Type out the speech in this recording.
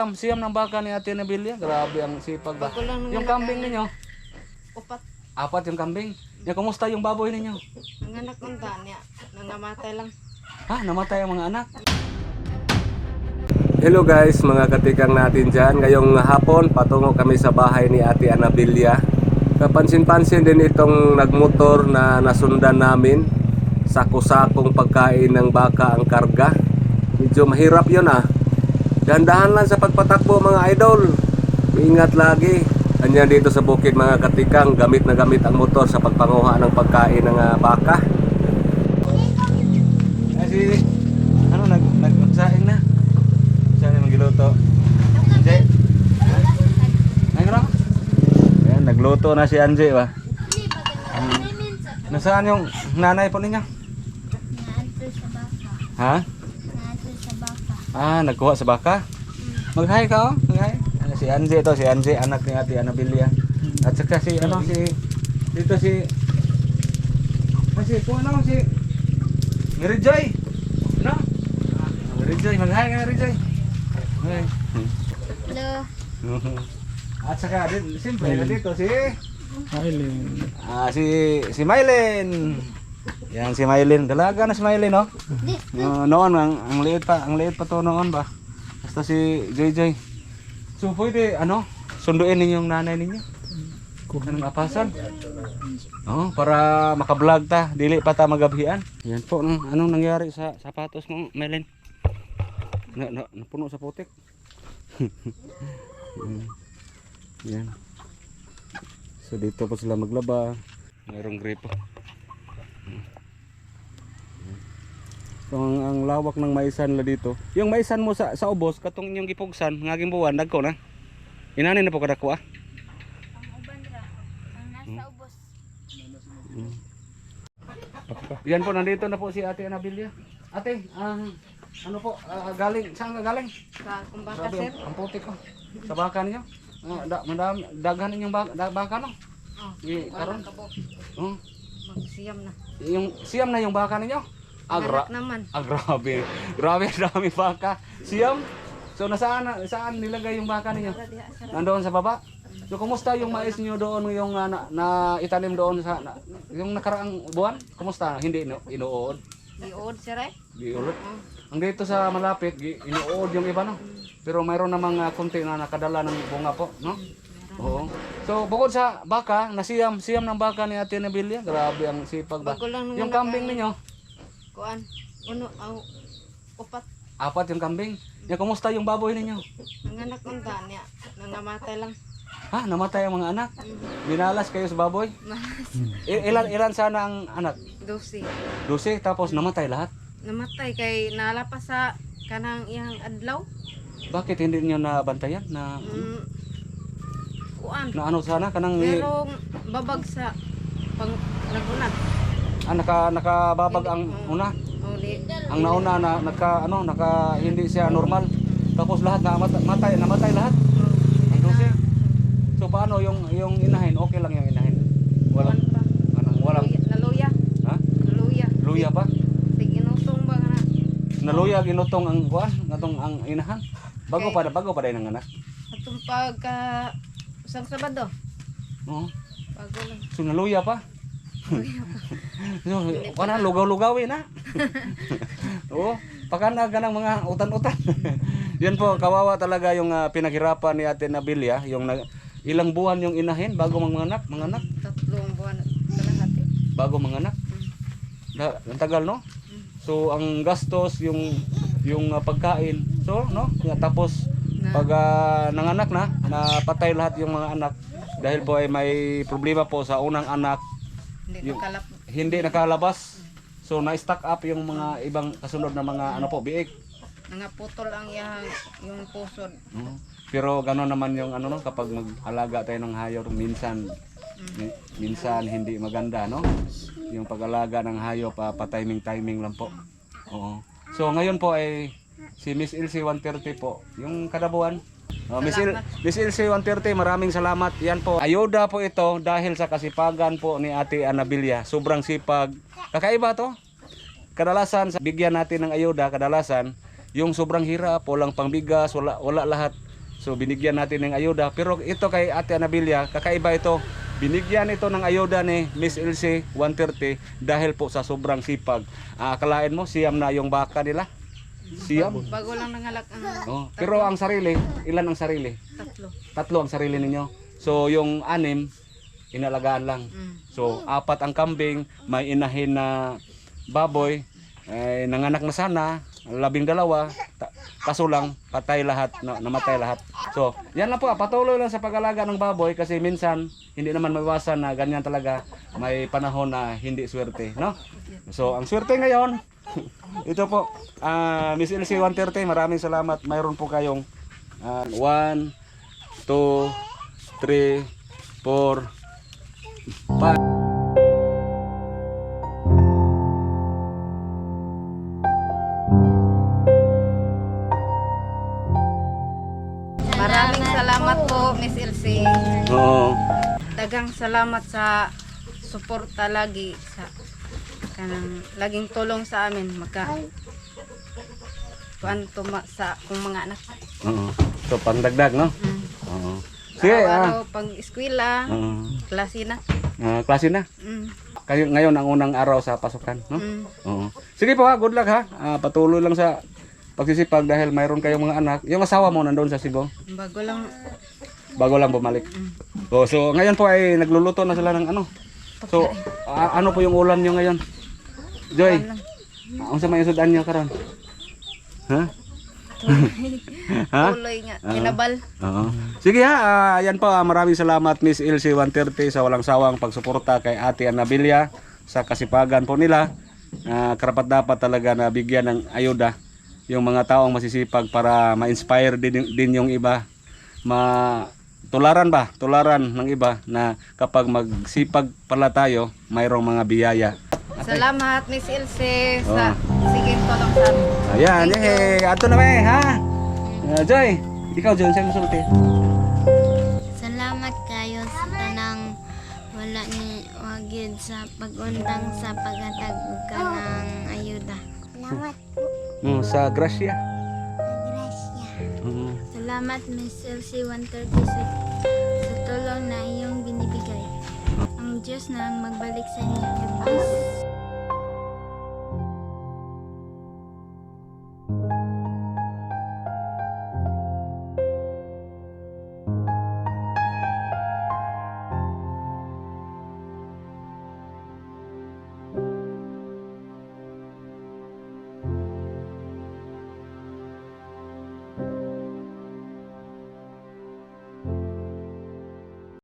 Ang siyam ng baka ni Ate Nabilia, grabe ang sipag ba. Lang Yung kambing ninyo, Upat. apat yung kambing. Yung kumusta yung baboy ninyo? Ang anak ng tanya. Nangamatay lang. Ha, namatay ang mga anak. Hello guys, mga katikang natin dyan. Ngayong hapon, patungo kami sa bahay ni Ate Anabilia. Kapansin-pansin din itong nagmotor na nasundan namin. Sako-sakong pagkain ng baka ang karga. Medyo mahirap yun ah. Gandahan lang sa pagpatakbo mga idol. Ingat lagi. Anyan dito sa bukid mga katikang, gamit na gamit ang motor sa pagpanguha ng pagkain ng ah, baka. Kasi, ano, nag, nagsaing na. Saan yung magluto? Anje? Ay, ano? Ayan, nagluto na si Anje ba? Nasaan yung nanay po ninyo? Ha? Ah, nagkuha sa baka? Mag-hi ka oh, mag-hi. Ah, si Anje to, si Anje, anak ni Ate Anabilia. At saka si, ano, si, dito si, kasi kung ano, si, Mary Joy. Ano? Ah, Mary Joy, mag-hi ka Mary Joy. Hi. Hello. At saka din, siyempre, dito si Mylene. Ah, si si Mylene. Yan si Mylene. Dalaga na si Mylene, no? Uh, noon ang ang liit pa, ang liit pa to noon ba. Basta si Joy. So pwede ano, sunduin ninyo yung nanay ninyo. Anong apasan? Oh, para maka-vlog ta, dili pa ta magabhian. Yan po, no, anong nangyari sa sapatos mo, Mylene? Na, na, napuno sa putik. Yan. So dito po sila maglaba. Mayroong gripo. So ang, ang lawak ng maisan la dito. Yung maisan mo sa sa ubos katong yung gipugsan ngaging buwan dagko na. Inani na po kadako ah. Hmm. Yan po nandito na po si Ate Anabilia. Ate, ang ano po, ah, galing, saan ka galing? Sa kumbaka sir. ang, ang putik ko. Sa baka ninyo. Ah, da, madami, daghan ninyong baka, da, baka no? Oh, I, karon. Oh, Magsiyam na. Yung siyam na yung baka ninyo. Agra. Anak naman. Ah, grabe. Grabe, dami baka. Siyam. So nasaan na- saan nilagay yung baka ninyo? Nandoon sa baba. So kumusta yung mais niyo doon yung ah, na, na itanim doon sa na, yung nakaraang buwan? Kumusta? Hindi ino, inuod. Iod sir eh. Di ulit. Oh. Ang dito sa malapit, gi- inuod yung iba no. Pero mayroon namang uh, konti na nakadala ng bunga po, no? Oo. So bukod sa baka, nasiyam siyam ng baka ni Ate Nabilia. Grabe ang sipag ba. Bago lang Yung kambing ang- ninyo, Kuan. Uno, aw, upat. apat yung kambing. Ya kumusta yung baboy ninyo? Ang anak ng tanya. Nangamatay lang. Ha, namatay ang mga anak. Mm. Binalas kayo sa baboy. Mas. I- ilan ilan sana ang anak? Dosi. 12 tapos namatay lahat. Namatay kay nala pa sa kanang iyang adlaw. Bakit hindi niyo nabantayan na Mm, kuan. na ano sana kanang Merong babag sa pang nagunat. ah, naka nakababag ang una. Di. Ang nauna na naka ano naka hindi siya normal. Tapos lahat na matay, namatay lahat. Ang 12. So paano yung yung inahin? Okay lang yung inahin. Walang Kuan pa. anong walang Luya- Naluya. ha? Naluya. Luya pa? Sig inusong ba nga na. Naluya ginutong ang kuan, ngatong ang inahan. Bago pa bago pa dai ng anak. Atong pagka isang Sabado. Oo. Bago lang. So naluya pa. so, kana lugaw-lugawi na. Oo. Pakana ganang mga utan-utan. Yan po, kawawa talaga yung ah, pinaghirapan ni Ate Nabilia, yung nag- ilang buwan yung inahin bago manganak, manganak, Tatlong buwan kalahati. bago manganak. Da, ang tagal no? So ang gastos yung yung ah, pagkain. So no? Tapos Na. Pag ah, nanganak na, napatay lahat yung mga anak dahil po ay may problema po sa unang anak Hindi Yung- nakalap. hindi nakalabas. So na-stack up yung mga ibang kasunod na mga ano po, biik. Nangaputol ang iyang yung pusod. Mm. Pero gano'n naman yung ano no, kapag mag-alaga tayo ng hayop minsan mi- minsan hindi maganda no. Yung pag-alaga ng hayop pa timing timing lang po. Oo. So ngayon po ay si Miss Ilse 130 po, yung kada buwan. Oh, Miss, Il, Miss Ilse 130, maraming salamat. Yan po. Ayuda po ito dahil sa kasipagan po ni Ate Anabilia. Sobrang sipag. Kakaiba to. Kadalasan sa bigyan natin ng ayuda, kadalasan yung sobrang hirap, walang pangbigas, wala wala lahat. So binigyan natin ng ayuda. Pero ito kay Ate Anabilia, kakaiba ito. Binigyan ito ng ayuda ni Miss LC 130 dahil po sa sobrang sipag. Ah, akalain mo, siyam na yung baka nila. Siyam. Bago lang nangalak ang Oh, pero ang sarili, ilan ang sarili? tatlo. Tatlo ang sarili ninyo. So yung anim, inalagaan lang. Mm. So apat ang kambing, may inahin na baboy, eh, nanganak na sana, labing dalawa, ta- kaso lang patay lahat, na, namatay lahat. So, yan lang po, ah, patuloy lang sa pag-alaga ng baboy kasi minsan hindi naman maiwasan na ganyan talaga may panahon na hindi swerte, no? So, ang swerte ngayon, ito po, ah Miss LC 130, maraming salamat. Mayroon po kayong 1, 2, 3, 4, 5. Maraming salamat po, Miss Elsie. Oo. Dagang salamat sa suporta lagi sa kanang laging tulong sa amin magka kuan tuma sa kung mga anak. Oo. So, pangdagdag, no? Mm. Oo. Sige, ah. Araw-araw pang eskwela, Oo. klase na. Ah, klase na. Mm. Kayo ngayon ang unang araw sa pasukan, no? Mm. Oo. Sige po ha, good luck ha. Ah, patuloy lang sa pagsisipag dahil mayroon kayong mga anak. Yung asawa mo nandoon sa Cebu Bago lang bago lang bumalik. Oh, so ngayon po ay nagluluto na sila ng ano. So, a- ano po yung ulam nyo ngayon? Joy, ang sa may sudan nyo karon? Ha? ha? tuloy nga kinabal. Oo. Sige ha, ah, ayan po, ah, maraming salamat Miss LC 130 sa walang sawang pagsuporta kay Ate Anabilia sa kasipagan po nila. Ah, karapat dapat talaga na bigyan ng ayuda yung mga taong masisipag para ma-inspire din, din yung iba. Ma tularan ba? Tularan ng iba na kapag magsipag pala tayo, mayroong mga biyaya. Salamat Miss Elsie sa sige tulong sa amin. Ayan, eh, ato na may, ha? Ah, Joy, ikaw Joy, saan musulti? Salamat kayo sa tanang wala ni wagid sa pagundang sa paghatag og kanang ayuda. Salamat po, Mm, sa Gracia. Gracia. Mm. Salamat Miss LC 130 sa, sa tulong na iyong binibigay. Ang Diyos na ang magbalik sa inyo.